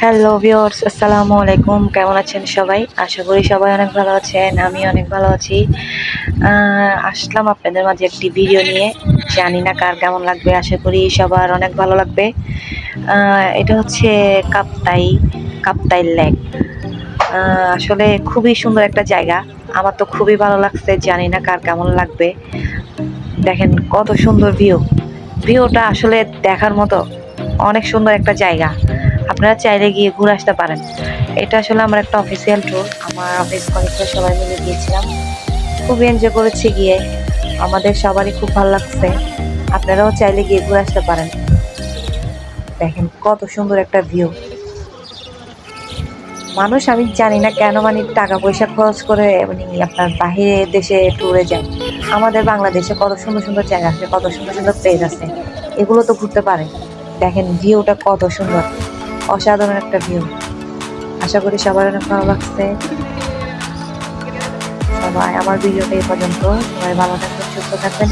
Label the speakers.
Speaker 1: Hello viewers আসসালামু আলাইকুম। কেমন আছেন সবাই? আশা করি সবাই অনেক ভালো আছেন, আমি অনেক ভালো আছি। আসলাম আপনাদের মাঝে একটি ভিডিও নিয়ে। জানি না কার কেমন লাগবে, আশা করি সবার অনেক ভালো লাগবে। এটা হচ্ছে কাপ্তাই কাপ্তাই লেক। আসলে খুবই সুন্দর একটা জায়গা। আমার তো খুবই ভালো লাগছে, জানি না কার কেমন লাগবে। দেখেন কত সুন্দর ভিউ ভিউটা আসলে দেখার মতো অনেক সুন্দর একটা জায়গা। আপনারা চাইলে গিয়ে ঘুরে আসতে পারেন। এটা আসলে আমার একটা অফিসিয়াল ট্যুর আমার অফিস কলিগরা সবাই মিলে গিয়েছিলাম। খুব এনজয় করেছি গিয়ে। আমাদের সবারই খুব ভালো লাগছে। আপনারাও চাইলে গিয়ে ঘুরে আসতে পারেন। দেখেন কত সুন্দর একটা ভিউ মানুষ আমি জানি না কেন মানে টাকা পয়সা খরচ করে মানে আপনার বাহিরে দেশে ট্যুরে যায়। আমাদের বাংলাদেশে কত সুন্দর সুন্দর জায়গা আছে, কত সুন্দর সুন্দর প্লেস আছে। এগুলো তো ঘুরতে পারে। দেখেন ভিউটা কত সুন্দর। অসাধারণ একটা ভিউ আশা করি সবার অনেক ভালো লাগছে। সবাই আমার ভিডিওটা এই পর্যন্ত। সবাই ভালো থাকবেন, সুস্থ থাকবেন।